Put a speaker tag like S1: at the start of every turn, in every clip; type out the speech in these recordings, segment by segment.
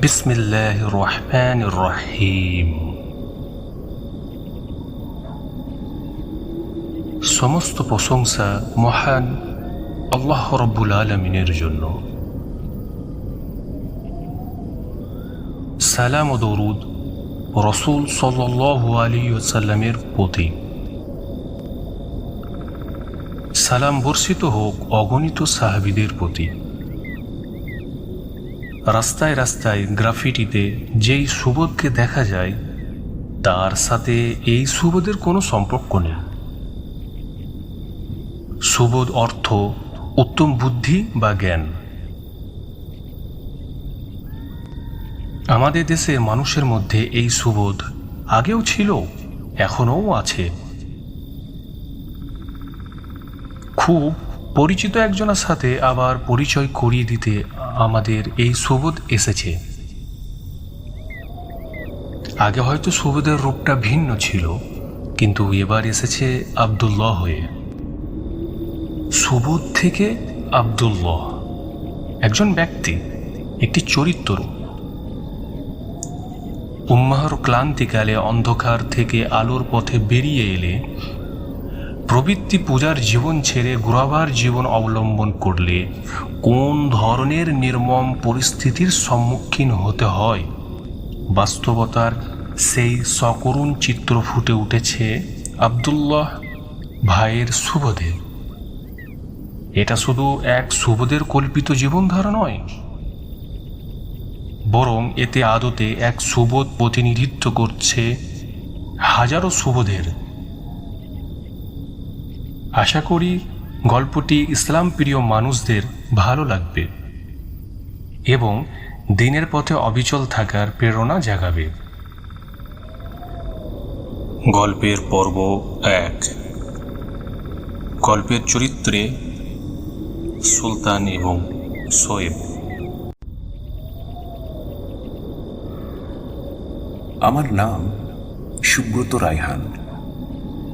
S1: بسم الله الرحمن الرحيم সমস্ত প্রশংসা মহান আল্লাহ রব্বুল আলমিনের জন্য সালাম ও দরুদ রসুল সাল্লাহ আলী সাল্লামের প্রতি সালাম বর্ষিত হোক অগণিত সাহাবিদের প্রতি রাস্তায় রাস্তায় গ্রাফিটিতে যেই সুবোধকে দেখা যায়, তার সাথে এই সুবোধের কোনো সম্পর্ক নেই। সুবোধ অর্থ উত্তম বুদ্ধি বা জ্ঞান। আমাদের দেশের মানুষের মধ্যে এই সুবোধ আগেও ছিল, এখনও আছে। খুব পরিচিত একজনের সাথে আবার পরিচয় করিয়ে দিতে আমাদের এই সুবোধ এসেছে। আগে হয়তো সুবোধের রূপটা ভিন্ন ছিল, কিন্তু এবার এসেছে আবদুল্লাহ হয়ে। সুবোধ থেকে আবদুল্লাহ, একজন ব্যক্তি, একটি চরিত্র উম্মাহর ক্লান্তিকালে অন্ধকার থেকে আলোর পথে বেরিয়ে এলে প্রবৃত্তি পূজার জীবন ছেড়ে গুরাবার জীবন অবলম্বন করলে কোন ধরনের নির্মম পরিস্থিতির সম্মুখীন হতে হয়? বাস্তবতার সেই সকরুণ চিত্র ফুটে উঠেছে আবদুল্লাহ ভাইয়ের সুবোধে। এটা শুধু এক সুবোধের কল্পিত জীবনধারা নয়, বরং এতে আদতে এক সুবোধ প্রতিনিধিত্ব করছে হাজারো সুবোধের। আশা করি গল্পটি ইসলাম প্রিয় মানুষদের ভালো লাগবে এবং দিনের পথে অবিচল থাকার প্রেরণা জাগাবে। গল্পের পর্ব এক। গল্পের চরিত্রে সুলতান এবং সোয়েব।
S2: আমার নাম সুব্রত রায়হান।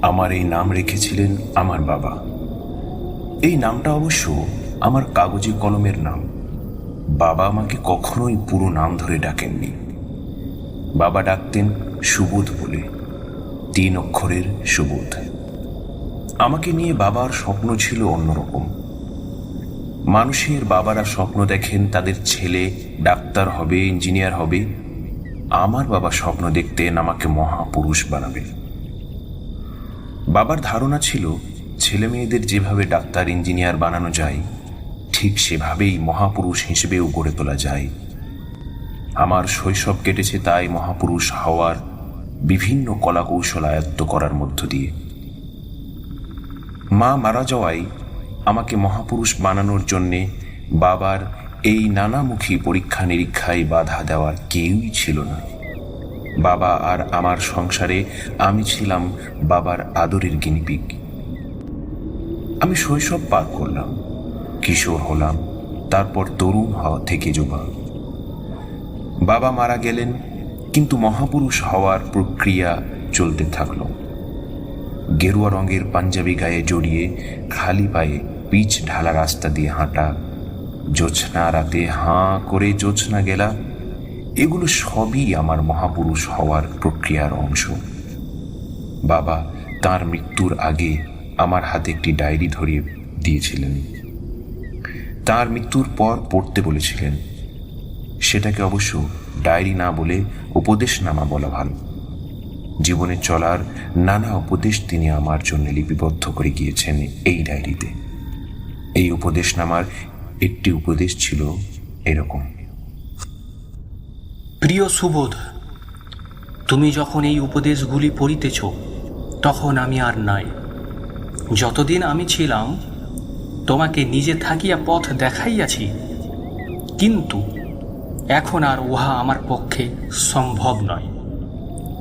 S2: আমার এই নাম রেখেছিলেন আমার বাবা। এই নামটা অবশ্য আমার কাগজে কলমের নাম। বাবা আমাকে কখনোই পুরো নাম ধরে ডাকেননি। বাবা ডাকতেন সুবোধ বলে, তিন অক্ষরের সুবোধ। আমাকে নিয়ে বাবার স্বপ্ন ছিল অন্যরকম। মানুষের বাবারা স্বপ্ন দেখেন তাদের ছেলে ডাক্তার হবে, ইঞ্জিনিয়ার হবে। আমার বাবা স্বপ্ন দেখতেন আমাকে মহাপুরুষ বানাবে। বাবার ধারণা ছিল ছেলে মেয়েদের যেভাবে ডাক্তার, ইঞ্জিনিয়ার বানানো যায়, ঠিক সেভাবেই মহাপুরুষ হিসেবেও গড়ে তোলা যায়। আমার শৈশব কেটেছে তাই মহাপুরুষ হওয়ার বিভিন্ন কলাকৌশল আয়ত্ত করার মধ্য দিয়ে। মা মারা যাওয়ায় আমাকে মহাপুরুষ বানানোর জন্যে বাবার এই নানামুখী পরীক্ষা নিরীক্ষায় বাধা দেওয়ার কেউই ছিল না। বাবা আর আমার সংসারে আমি ছিলাম বাবার আদরের গিনিপিক আমি শৈশব পার করলাম, কিশোর হলাম, তারপর তরুণ হওয়া থেকে যুবা বাবা মারা গেলেন, কিন্তু মহাপুরুষ হওয়ার প্রক্রিয়া চলতে থাকল। গেরুয়া রঙের পাঞ্জাবি গায়ে জড়িয়ে খালি পায়ে পিচ ঢালা রাস্তা দিয়ে হাঁটা, জোছনা রাতে হাঁ করে জোছনা গেলা এগুলো সবই আমার মহাপুরুষ হওয়ার প্রক্রিয়ার অংশ। বাবা তার মৃত্যুর আগে আমার হাতে একটি ডায়েরি ধরিয়ে দিয়েছিলেন। তার মৃত্যুর পর পড়তে বলেছিলেন, সেটাকে অবশ্য ডায়েরি না বলে উপদেশনামা বলা ভালো। জীবনে চলার নানা উপদেশ তিনি আমার জন্য লিপিবদ্ধ করে গিয়েছেন এই ডায়েরিতে। এই উপদেশনামার একটি উপদেশ ছিল এরকম।
S3: প্রিয় সুবোধ, তুমি যখন এই উপদেশগুলি পড়িতেছ, তখন আমি আর নাই। যতদিন আমি ছিলাম, তোমাকে নিজে থাকিয়া পথ দেখাইয়াছি, কিন্তু এখন আর উহা আমার পক্ষে সম্ভব নয়।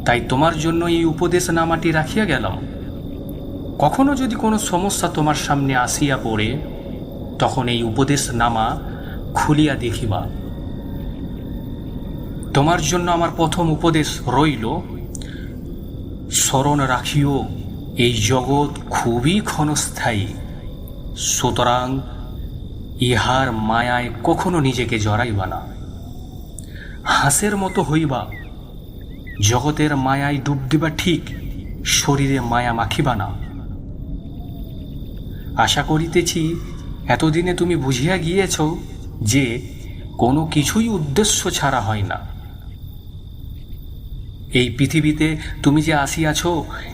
S3: তাই তোমার জন্য এই উপদেশনামাটি রাখিয়া গেলাম। কখনো যদি কোনো সমস্যা তোমার সামনে আসিয়া পড়ে, তখন এই উপদেশনামা খুলিয়া দেখিবা। তোমার জন্য আমার প্রথম উপদেশ রইল, স্মরণ রাখিও, এই জগৎ খুবই ক্ষণস্থায়ী। সুতরাং ইহার মায়ায় কখনো নিজেকে জড়াইবা না।
S1: হাঁসের মতো হইবা, জগতের মায়ায় ডুব দিবা ঠিক, শরীরে মায়া মাখিবা না। আশা করিতেছি, এতদিনে তুমি বুঝিয়া গিয়েছ যে কোনো কিছুই উদ্দেশ্য ছাড়া হয় না। এই পৃথিবীতে তুমি যে আসিয়াছ,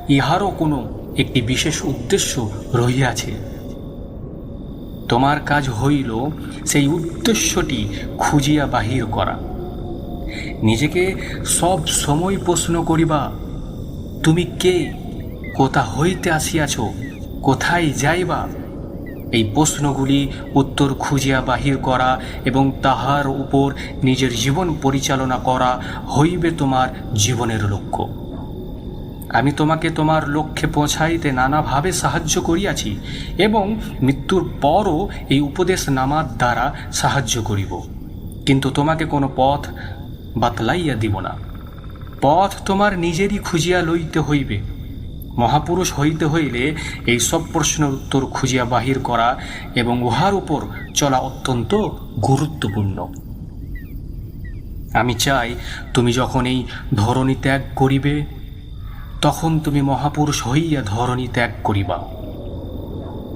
S1: ইহারও কোনো একটি বিশেষ উদ্দেশ্য রহিয়াছে। তোমার কাজ হইল সেই উদ্দেশ্যটি খুঁজিয়া বাহির করা। নিজেকে সব সময় প্রশ্ন করিবা, তুমি কে? কোথা হইতে আসিয়াছ? কোথায় যাইবা? এই প্রশ্নগুলি উত্তর খুঁজিয়া বাহির করা এবং তাহার উপর নিজের জীবন পরিচালনা করা হইবে তোমার জীবনের লক্ষ্য। আমি তোমাকে তোমার লক্ষ্যে পৌঁছাইতে নানাভাবে সাহায্য করিয়াছি এবং মৃত্যুর পরও এই উপদেশ নামার দ্বারা সাহায্য করিব। কিন্তু তোমাকে কোনো পথ বাতলাইয়া দিব না। পথ তোমার নিজেরই খুঁজিয়া লইতে হইবে। মহাপুরুষ হইতে হইলে এই সব প্রশ্নের উত্তর খুঁজিয়া বাহির করা এবং উহার উপর চলা অত্যন্ত গুরুত্বপূর্ণ। আমি চাই তুমি যখন এই ধরণী ত্যাগ করিবে, তখন তুমি মহাপুরুষ হইয়া ধরণী ত্যাগ করিবা।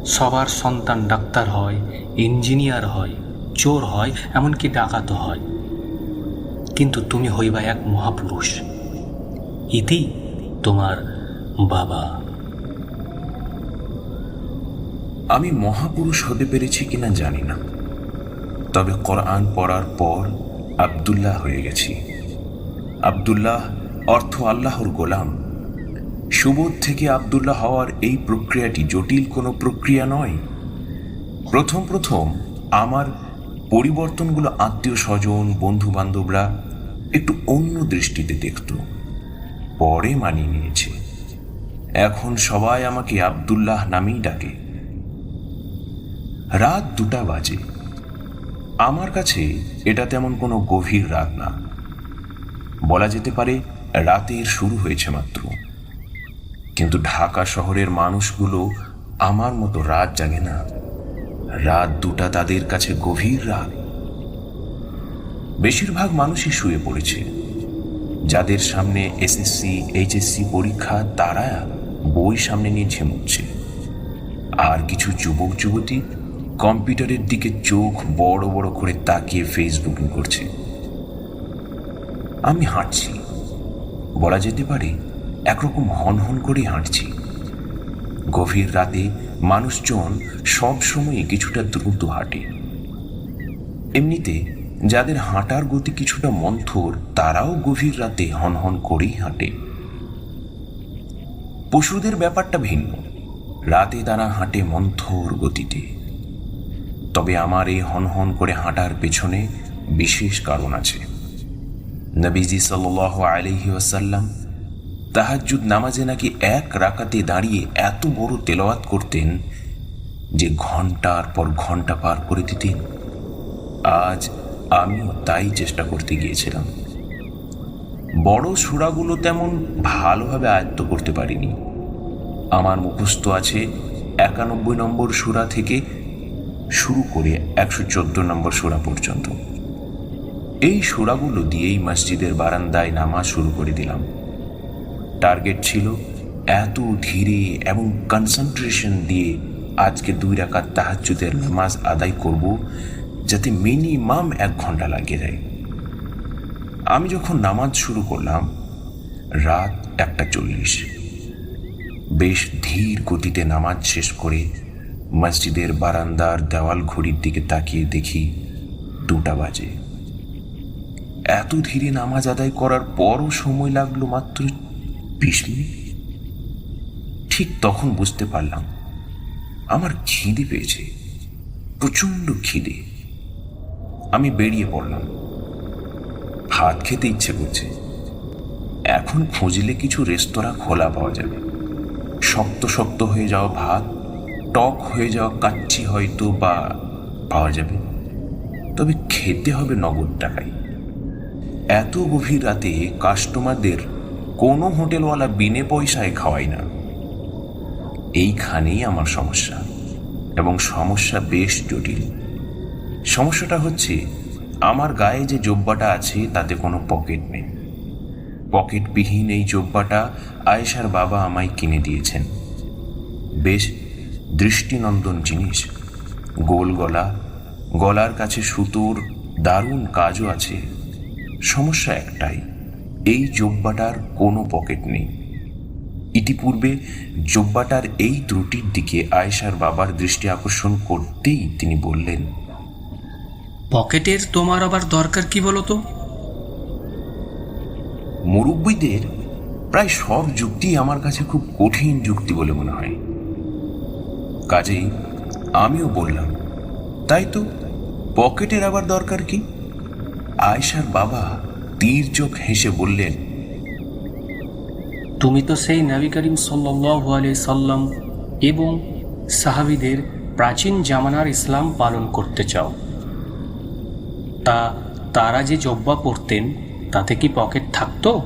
S1: সবার সন্তান ডাক্তার হয়, ইঞ্জিনিয়ার হয়, চোর হয়, এমনকি ডাকাত হয়। কিন্তু তুমি হইবা এক মহাপুরুষ। ইতি তোমার বাবা।
S2: আমি মহাপুরুষ হতে পেরেছি কিনা জানি না। তবে কোরআন পড়ার পর আবদুল্লাহ হয়ে গেছি। আবদুল্লাহ অর্থ আল্লাহর গোলাম। সুবোধ থেকে আবদুল্লাহ হওয়ার এই প্রক্রিয়াটি জটিল কোনো প্রক্রিয়া নয়। প্রথম প্রথম আমার পরিবর্তনগুলো আত্মীয় স্বজন বন্ধু বান্ধবরা একটু অন্য দৃষ্টিতে দেখত। পরে মানিয়ে নিয়েছে। এখন সবাই আমাকে আব্দুল্লাহ নামেই ডাকে। রাত দুটা বাজে। আমার কাছে এটা তেমন কোনো গভীর রাত না। বলা যেতে পারে রাতের শুরু হয়েছে মাত্র। কিন্তু ঢাকা শহরের মানুষগুলো আমার মতো রাত জাগে না। রাত দুটা তাদের কাছে গভীর রাত। বেশিরভাগ মানুষই শুয়ে পড়েছে। যাদের সামনে এসএসসি, এইচএসসি পরীক্ষা, তারা বই সামনে নিয়ে ঝিমুচ্ছে আর কিছু যুবক, যুবতী কম্পিউটারের দিকে চোখ বড় বড় করে তাকিয়ে ফেসবুকিং করছে। আমি হাঁটছি। বলা যেতে পারে একরকম হন হন করে হাঁটছি। গভীর রাতে মানুষজন সব সময় কিছুটা দ্রুত হাঁটে। এমনিতে যাদের হাঁটার গতি কিছুটা মন্থর, তারাও গভীর রাতে হনহন করেই হাঁটে। পশুদের ব্যাপারটা ভিন্ন। রাতে তারা হাঁটে মন্থর গতিতে। তবে আমার এই হনহন করে হাঁটার পেছনে বিশেষ কারণ আছে। নবীজি সাল আলহি আসাল্লাম তাহাজুদ নামাজে নাকি এক রাকাতে দাঁড়িয়ে এত বড় তেলাওয়াত করতেন যে ঘণ্টার পর ঘণ্টা পার করে দিতেন। আজ আমিও তাই চেষ্টা করতে গিয়েছিলাম। বড় সুরাগুলো তেমন ভালোভাবে আয়ত্ত করতে পারিনি। আমার মুখস্থ আছে একানব্বই নম্বর সুরা থেকে শুরু করে একশো চোদ্দ নম্বর সুরা পর্যন্ত। এই সুরাগুলো দিয়েই মসজিদের বারান্দায় নামাজ শুরু করে দিলাম। টার্গেট ছিল এত ধীরে এবং কনসেন্ট্রেশন দিয়ে আজকে দুই রাকাত তাহাজ্জুদের নামাজ আদায় করব, যাতে মিনিমাম এক ঘণ্টা লাগিয়ে দেয়। আমি যখন নামাজ শুরু করলাম, রাত একটা চল্লিশ। বেশ ধীর গতিতে নামাজ শেষ করে মসজিদের বারান্দার দেওয়াল ঘড়ির দিকে তাকিয়ে দেখি দুটা বাজে। এত ধীরে নামাজ আদায় করার পরও সময় লাগল মাত্র বিশ মিনিট। ঠিক তখন বুঝতে পারলাম, আমার খিদে পেয়েছে, প্রচণ্ড খিদে। আমি বেরিয়ে পড়লাম। ভাত খেতে ইচ্ছে করছে। এখন খুঁজলে কিছু রেস্তোরাঁ খোলা পাওয়া যাবে। শক্ত শক্ত হয়ে যাওয়া ভাত, টক হয়ে যাওয়া কাচ্চি হয়তো বা পাওয়া যাবে। তবে খেতে হবে নগদ টাকায়। এত গভীর রাতে কাস্টমারদের কোনো হোটেলওয়ালা বিনে পয়সায় খাওয়াই না। এইখানেই আমার সমস্যা। এবং সমস্যা বেশ জটিল। সমস্যাটা হচ্ছে আমার গায়ে যে জব্বাটা আছে, তাতে কোনো পকেট নেই। পকেটবিহীন এই জব্বাটা আয়েশার বাবা আমায় কিনে দিয়েছেন। বেশ দৃষ্টিনন্দন জিনিস। গোল গলা, গলার কাছে সুতোর দারুণ কাজও আছে। সমস্যা একটাই, এই জব্বাটার কোনো পকেট নেই। ইতিপূর্বে জব্বাটার এই ত্রুটির দিকে আয়েশার বাবার দৃষ্টি আকর্ষণ করতেই তিনি বললেন
S1: পকেটের তোমার আবার দরকার কি বলো তো
S2: মুরব্বীদের প্রায় সব যুক্তি আমার কাছে খুব কঠিন যুক্তি বলে মনে হয়। কাজেই আমিও বললাম তাই তো পকেটের আবার দরকার কি? আয়েশার বাবা তীর চোখ হেসে বললেন
S1: তুমি তো সেই নবী করিম আলাইহি সাল্লাম এবং সাহাবিদের প্রাচীন জামানার ইসলাম পালন করতে চাও। তা তারা যে জব্বা পরতেন, তাতে কি পকেট থাকতো?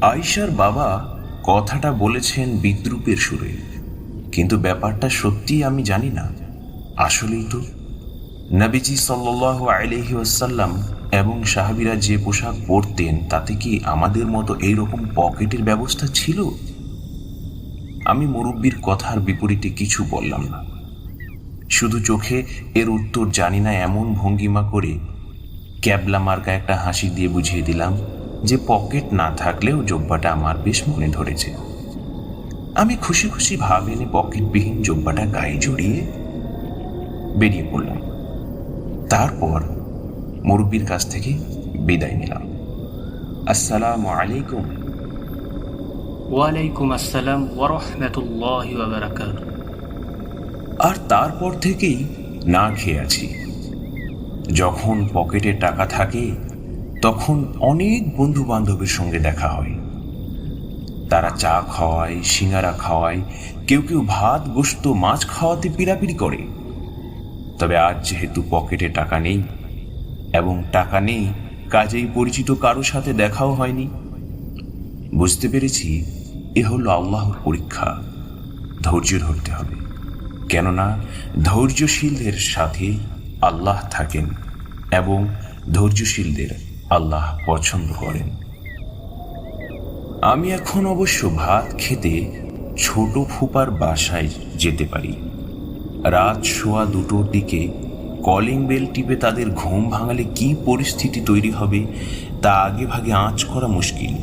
S2: আয়েশার বাবা কথাটা বলেছেন বিদ্রুপের সুরে, কিন্তু ব্যাপারটা সত্যি আমি জানি না। আসলেই তো, নবীজি সাল্লাহ আলহি ওয়াসাল্লাম এবং সাহাবিরা যে পোশাক পরতেন, তাতে কি আমাদের মতো এইরকম পকেটের ব্যবস্থা ছিল? আমি মুরব্বীর কথার বিপরীতে কিছু বললাম না। শুধু চোখে এর উত্তর জানি না এমন ভঙ্গিমা করে ক্যাবলা মার্কা একটা হাসি দিয়ে বুঝিয়ে দিলাম যে পকেট না থাকলেও জব্বাটা আমার বেশ মনে ধরেছে। আমি খুশি খুশি ভাব এনে পকেটবিহীন জব্বাটা গায়ে জড়িয়ে বেরিয়ে পড়লাম। তারপর মুরব্বীর কাছ থেকে বিদায় নিলাম। আসসালামু আলাইকুম।
S1: ওয়ালাইকুম আসসালাম ওরহমতুল্লাহ বারাকাত
S2: আর তারপর থেকেই না খেয়ে আছি। যখন পকেটে টাকা থাকে, তখন অনেক বন্ধু বান্ধবের সঙ্গে দেখা হয়। তারা চা খাওয়ায়, সিঙ্গারা খাওয়ায়, কেউ কেউ ভাত গোস্ত মাছ খাওয়াতে পিড়াপিড়ি করে। তবে আজ যেহেতু পকেটে টাকা নেই এবং টাকা নেই, কাজেই পরিচিত কারও সাথে দেখাও হয়নি। বুঝতে পেরেছি, এ হলো আল্লাহর পরীক্ষা। ধৈর্য ধরতে হবে। কেননা ধৈর্যশীলদের সাথে আল্লাহ থাকেন এবং ধৈর্যশীলদের আল্লাহ পছন্দ করেন। আমি এখন অবশ্য ভাত খেতে ছোট ফুপার বাসায় যেতে পারি। রাত শোয়া দুটোর দিকে কলিং বেল টিপে তাদের ঘুম ভাঙালে কি পরিস্থিতি তৈরি হবে তা আগে ভাগে আঁচ করা মুশকিল।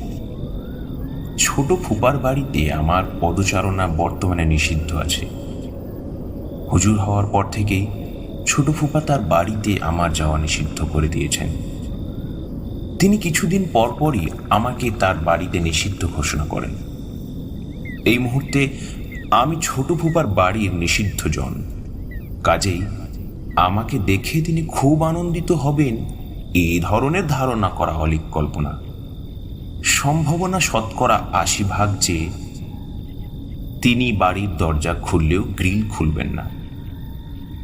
S2: ছোট ফুপার বাড়িতে আমার পদচারণা বর্তমানে নিষিদ্ধ আছে। হুজুর হওয়ার পর থেকেই ছোট ফুপা তার বাড়িতে আমার যাওয়া নিষিদ্ধ করে দিয়েছেন। তিনি কিছুদিন পরপরই আমাকে তার বাড়িতে নিষিদ্ধ ঘোষণা করেন। এই মুহূর্তে আমি ছোট ফুপার বাড়ির নিষিদ্ধ জন। কাজেই আমাকে দেখে তিনি খুব আনন্দিত হবেন, এই ধরনের ধারণা করা অলিক কল্পনা। সম্ভাবনা শতকরা আশি ভাগ যে তিনি বাড়ির দরজা খুললেও গ্রিল খুলবেন না।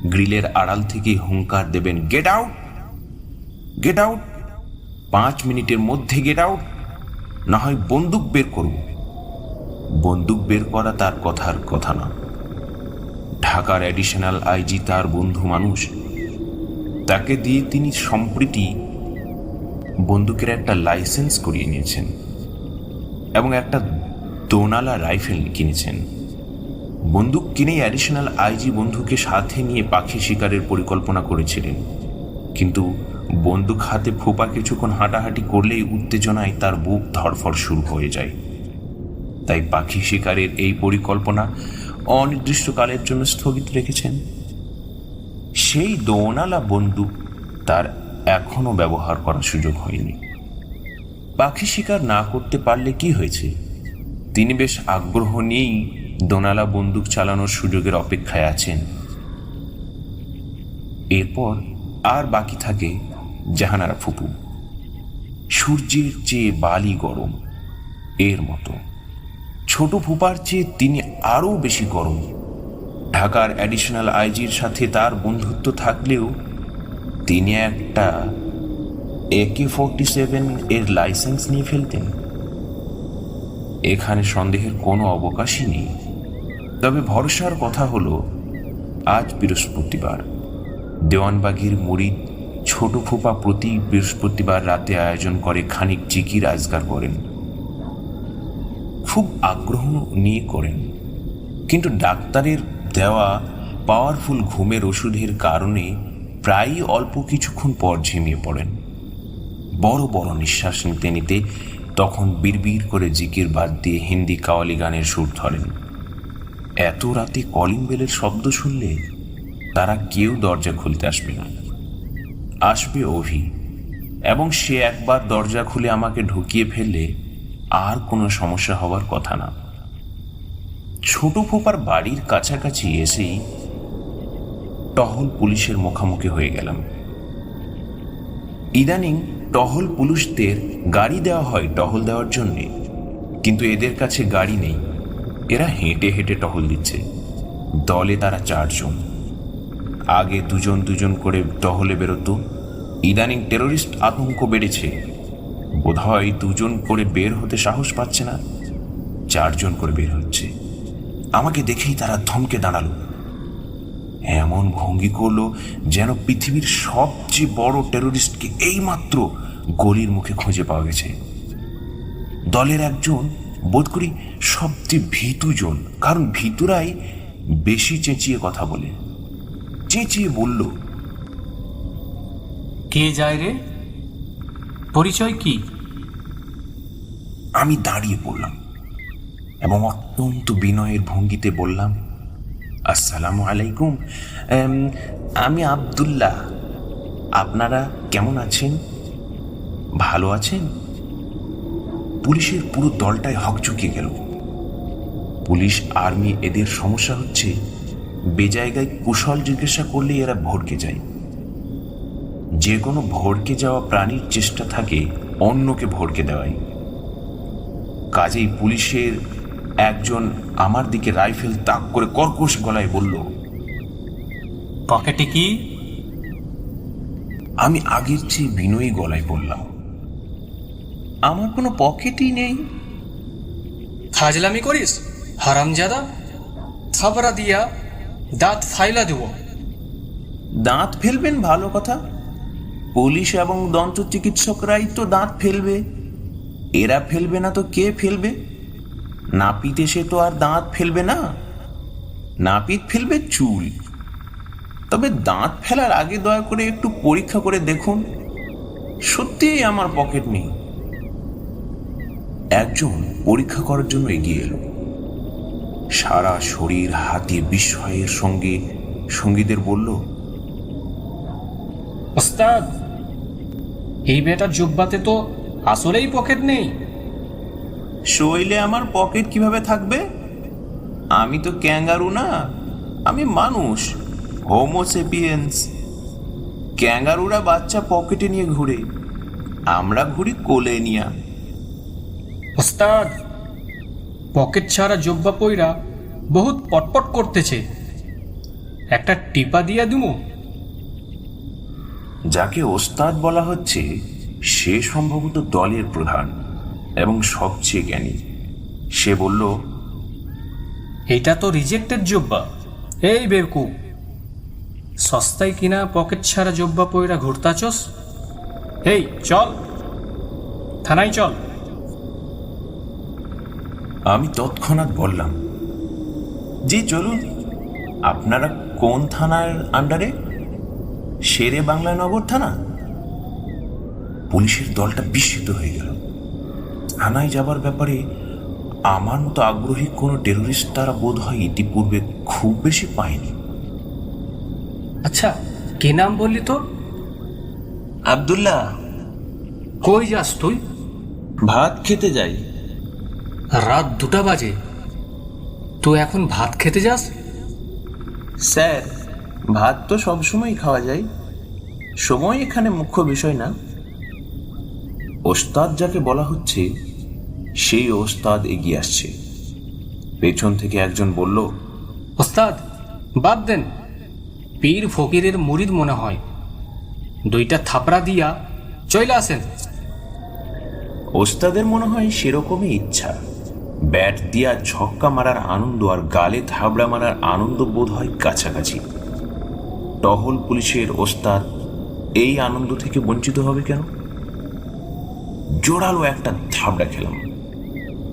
S2: গ্রিলের আড়াল থেকে হুঙ্কার দেবেন গেট আউট গেট আউট পাঁচ মিনিটের মধ্যে গেট আউট না হয় বন্দুক বের করব। বন্দুক বের করা তার কথার কথা না। ঢাকার অ্যাডিশনাল আইজি তার বন্ধু মানুষ। তাকে দিয়ে তিনি সম্প্রতি বন্দুকের একটা লাইসেন্স করিয়ে নিয়েছেন এবং একটা দোনালা রাইফেল কিনেছেন। বন্দুক কিনেই অ্যাডিশনাল আইজি বন্ধুকে সাথে নিয়ে পাখি শিকারের পরিকল্পনা করেছিলেন। কিন্তু বন্দুক হাতে ফোপা কিছুক্ষণ হাঁটাহাঁটি করলেই উত্তেজনায় তার বুক ধরফর শুরু হয়ে যায়। তাই পাখি শিকারের এই পরিকল্পনা অনির্দিষ্টকালের জন্য স্থগিত রেখেছেন। সেই দোনালা বন্দুক তার এখনও ব্যবহার করার সুযোগ হয়নি। পাখি শিকার না করতে পারলে কি হয়েছে? তিনি বেশ আগ্রহ নিয়েই দোনালা বন্দুক চালানোর সুযোগের অপেক্ষায় আছেন। এরপর আর বাকি থাকে জাহানারা ফুপু। সূর্যের চেয়ে বালি গরম, এর মতো। ছোট ফুপার চেয়ে তিনি আরও বেশি গরম। ঢাকার অ্যাডিশনাল আইজির সাথে তার বন্ধুত্ব থাকলেও তিনি একটা একে ফোরটি সেভেন এর লাইসেন্স নিয়ে ফেলতেন। এখানে সন্দেহের কোনো অবকাশই নেই। তবে ভরসার কথা হলো, আজ বৃহস্পতিবার। দেওয়ানবাগির মুড়িদ ছোট ফোপা প্রতি বৃহস্পতিবার রাতে আয়োজন করে খানিক জিকির আজগার করেন। খুব আগ্রহ নিয়ে করেন। কিন্তু ডাক্তারের দেওয়া পাওয়ারফুল ঘুমের ওষুধের কারণে প্রায়ই অল্প কিছুক্ষণ পর ঝিমিয়ে পড়েন। বড় বড় নিঃশ্বাস নিতে নিতে তখন বিড়বিড় করে জিকির বাদ দিয়ে হিন্দি কাওয়ালি গানের সুর ধরেন। এত রাতে কলিং বেলের শব্দ শুনলে তারা কেউ দরজা খুলতে আসবে না। আসবে অভি। এবং সে একবার দরজা খুলে আমাকে ঢুকিয়ে ফেললে আর কোনো সমস্যা হওয়ার কথা না। ছোট ফোপার বাড়ির কাছাকাছি এসেই টহল পুলিশের মুখামুখি হয়ে গেলাম। ইদানিং টহল পুলিশদের গাড়ি দেওয়া হয় টহল দেওয়ার জন্যে, কিন্তু এদের কাছে গাড়ি নেই। এরা হেঁটে হেঁটে টহল দিচ্ছে। দলে তারা চারজন। আগে দুজন দুজন করে টহলে বেরোতো। ইদানিং টেররিস্ট আতঙ্ক বেড়েছে। বোধহয় দুজন করে বের হতে সাহস পাচ্ছে না। চারজন করে বের হচ্ছে। আমাকে দেখেই তারা থমকে দাঁড়াল। এমন ভঙ্গি করল যেন পৃথিবীর সবচেয়ে বড় টেররিস্টকে এইমাত্র গলির মুখে খুঁজে পাওয়া গেছে। দলের একজন বোধ করি সবচেয়ে ভীতুজন কারণ ভীতুরাই বেশি চেঁচিয়ে কথা বলে। চেঁচিয়ে বলল
S1: কে যায় রে? পরিচয় কি?
S2: আমি দাঁড়িয়ে পড়লাম এবং অত্যন্ত বিনয়ের ভঙ্গিতে বললাম আসসালামু আলাইকুম। আমি আব্দুল্লাহ। আপনারা কেমন আছেন? ভালো আছেন? পুলিশের পুরো দলটাই হকচকিয়ে গেল। পুলিশ আর্মি এদের সমস্যা হচ্ছে বেজায়গায় কুশল জিজ্ঞাসা করলে এরা ভড়কে যায়। যে কোনো ভড়কে যাওয়া প্রাণীর চেষ্টা থাকে অন্যকে ভড়কে দেওয়াই। কাজেই পুলিশের একজন আমার দিকে রাইফেল তাক করে কর্কশ গলায় বলল
S1: পকেটে কি?
S2: আমি আগের চেয়ে বিনয়ী গলায় বললাম আমার কোনো পকেটই নেই।
S4: ফাজলামি করিস? হারামজাদা থাবরা দিয়া দাঁত ফাইলা দেব।
S2: দাঁত ফেলবেন ভালো কথা। পুলিশ এবং দন্ত চিকিৎসকরাই তো দাঁত ফেলবে। এরা ফেলবে না তো কে ফেলবে? নাপিত এসে তো আর দাঁত ফেলবে না। নাপিত ফেলবে চুল। তবে দাঁত ফেলার আগে দয়া করে একটু পরীক্ষা করে দেখুন। সত্যিই আমার পকেট নেই। একজন পরীক্ষা করার জন্য এগিয়ে এলো। সারা শরীর হাতে বিস্ময়ের সঙ্গে সঙ্গীদের বলল
S4: ওস্তাদ এই বেটার জুব্বাতে তো আসলেই পকেট নেই।
S2: শৈলে আমার পকেট কীভাবে থাকবে? আমি তো ক্যাঙ্গারু না আমি মানুষ হোমোসেপিয়েন্স। ক্যাঙ্গারুরা বাচ্চা পকেটে নিয়ে ঘুরে আমরা ঘুরি কোলে নিয়া।
S4: ওস্তাদ পকেট ছাড়া জব্বা পইরা বহুত পটপট করতেছে। একটা টিপা দিয়া দিমু।
S2: যাকে ওস্তাদ বলা হচ্ছে সে সম্ভবত দলের প্রধান এবং সবচেয়ে জ্ঞানী। সে বলল
S4: এটা তো রিজেক্টেড জব্বা। এই বেরকু। সস্তায় কিনা পকেট ছাড়া জব্বা পইরা ঘুরতাচস এই চল। থানায় চল।
S2: আমি তৎক্ষণাৎ বললাম জি চলুন। আপনারা কোন থানার আন্ডারে? শেরে বাংলা নগর থানা? পুলিশের দলটা বিস্মিত হয়ে গেল। থানায় যাবার ব্যাপারে আমার মতো আগ্রহী কোনো টেরোরিস্ট তারা বোধ হয় ইতিপূর্বে খুব বেশি পায়নি।
S4: আচ্ছা কে নাম বললি তো
S2: আবদুল্লাহ।
S4: কই যাস তুই?
S2: ভাত খেতে যাই।
S4: রাত দুটা বাজে। তুই এখন ভাত খেতে যাস?
S2: স্যার ভাত তো সবসময় খাওয়া যায়। সময় এখানে মুখ্য বিষয় না। ওস্তাদ যাকে বলা হচ্ছে সেই ওস্তাদ এগিয়ে আসছে। পেছন থেকে একজন বলল
S4: ওস্তাদ বাদ দেন। পীর ফকিরের মুরিদ মনে হয়। দুইটা থাপড়া দিয়া চলে আসেন।
S2: ওস্তাদের মনে হয় সেরকমই ইচ্ছা। ব্যাট দিয়া ছক্কা মারার আনন্দ আর গালে থাবড়া মারার আনন্দ বোধ হয় কাছাকাছি। টহল পুলিশের ওস্তাদ এই আনন্দ থেকে বঞ্চিত হবে কেন? জোরালো একটা থাবড়া খেলাম।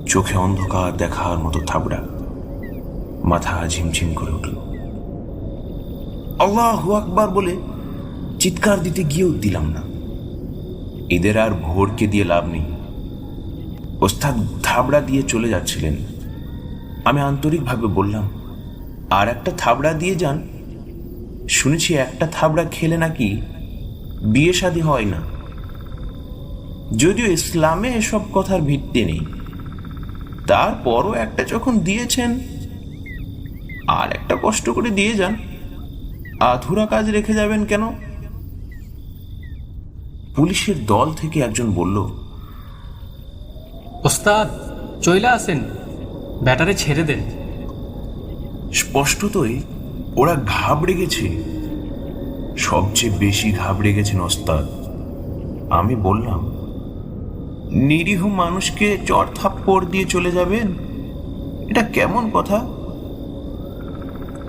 S2: চোখে অন্ধকার দেখার মতো থাবড়া। মাথা ঝিমঝিম করে উঠল। আল্লাহ আকবার বলে চিৎকার দিতে গিয়েও দিলাম না। এদের আর ভোরকে দিয়ে লাভ নেই। ওস্তাদ থাবড়া দিয়ে চলে যাচ্ছিলেন। আমি আন্তরিকভাবে বললাম, আর একটা থাবড়া দিয়ে যান। শুনেছি একটা থাবড়া খেলে নাকি বিয়ে শাদী হয় না। যদিও ইসলামে এসব কথার ভিত্তি নেই। তারপরও একটা যখন দিয়েছেন, আর একটা কষ্ট করে দিয়ে যান। আধুরা কাজ রেখে যাবেন কেন? পুলিশের দল থেকে একজন বলল
S4: ওস্তাদ, চইলা আসেন। ব্যাটারে ছেড়ে দেন।
S2: স্পষ্টতই ওরা ঘাবড়ে গেছে। সবচেয়ে বেশি ঘাবড়ে গেছেন ওস্তাদ। আমি বললাম, নিরীহ মানুষকে চর থাপ্পড় দিয়ে চলে যাবেন? এটা কেমন কথা?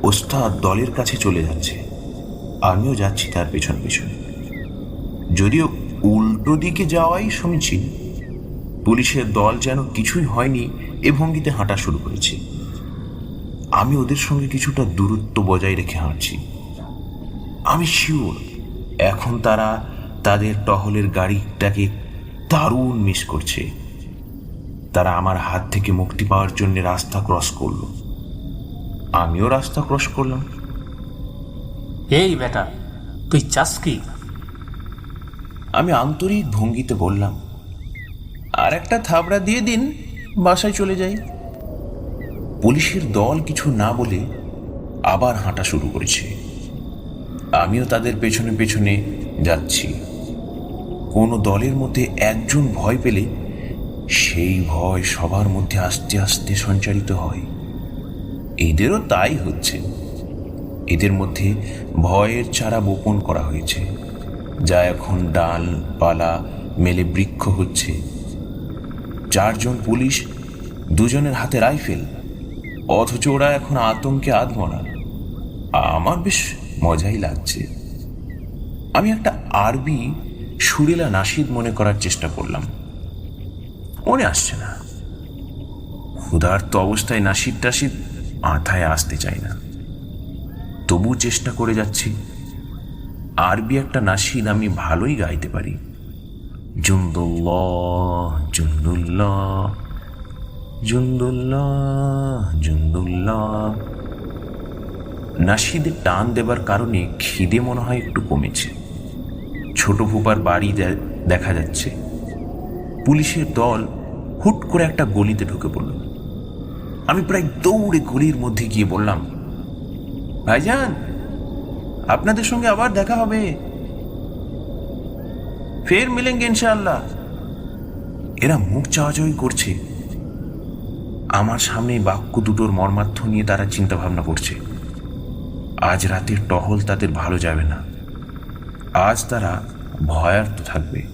S2: ওস্তাদ দলের কাছে চলে যাচ্ছে। আমিও যাচ্ছি তার পেছন পেছন। যদিও উল্টো দিকে যাওয়াই সমীচীন পুলিশের দল যেন কিছুই হয়নি এ ভঙ্গিতে হাঁটা শুরু করেছে। আমি ওদের সঙ্গে কিছুটা দূরত্ব বজায় রেখে হাঁটছি। আমি শিওর এখন তারা তাদের টহলের গাড়িটাকে দারুণ মিস করছে। তারা আমার হাত থেকে মুক্তি পাওয়ার জন্য রাস্তা ক্রস করল। আমিও রাস্তা ক্রস করলাম।
S1: এই বেটা তুই চাস কি?
S2: আমি আন্তরিক ভঙ্গিতে বললাম আর একটা থাবড়া দিয়ে দিন, বাসায় চলে যাই। পুলিশের দল কিছু না বলে আবার হাঁটা শুরু করেছে। আমিও তাদের পেছনে পেছনে যাচ্ছি। কোনো দলের মধ্যে একজন ভয় পেলে সেই ভয় সবার মধ্যে আস্তে আস্তে সঞ্চারিত হয়। এদেরও তাই হচ্ছে। এদের মধ্যে ভয়ের চারা বপন করা হয়েছে। যা এখন ডাল পালা মেলে বৃক্ষ হচ্ছে। চারজন পুলিশ, দুজনের হাতে রাইফেল, অথচ ওরা এখন আতঙ্কে আধমরা। আমার বেশ মজাই লাগছে। আমি একটা আরবি সুরেলা নাসিদ মনে করার চেষ্টা করলাম। মনে আসছে না। ক্ষুধার্ত অবস্থায় নাসিদ টাসিদ মাথায় আসতে চাই না। তবু চেষ্টা করে যাচ্ছি। আরবি একটা নাসিদ আমি ভালোই গাইতে পারি। জুন্দুল্লাহ জুন্দুল্লাহ জুন্দুল্লাহ জুন্দুল্লাহ। নাসিদে টান দেবার কারণে খিদে মনে হয় একটু কমেছে। ছোট ফুপার বাড়ি দেখা যাচ্ছে। পুলিশের দল হুট করে একটা গলিতে ঢুকে পড়ল। আমি প্রায় দৌড়ে গলির মধ্যে গিয়ে বললাম, ভাইজান, আপনাদের সঙ্গে আবার দেখা হবে। ফের মিলেঙ্গে ইনশাআল্লাহ। এরা মুখ চাওয়াচাওয়ি করছে। আমার সামনে বাক্য দুটোর মর্মার্থ নিয়ে তারা চিন্তা ভাবনা করছে। আজ রাতের টহল তাদের ভালো যাবে না। আজ তারা ভয়ার্থ থাকবে।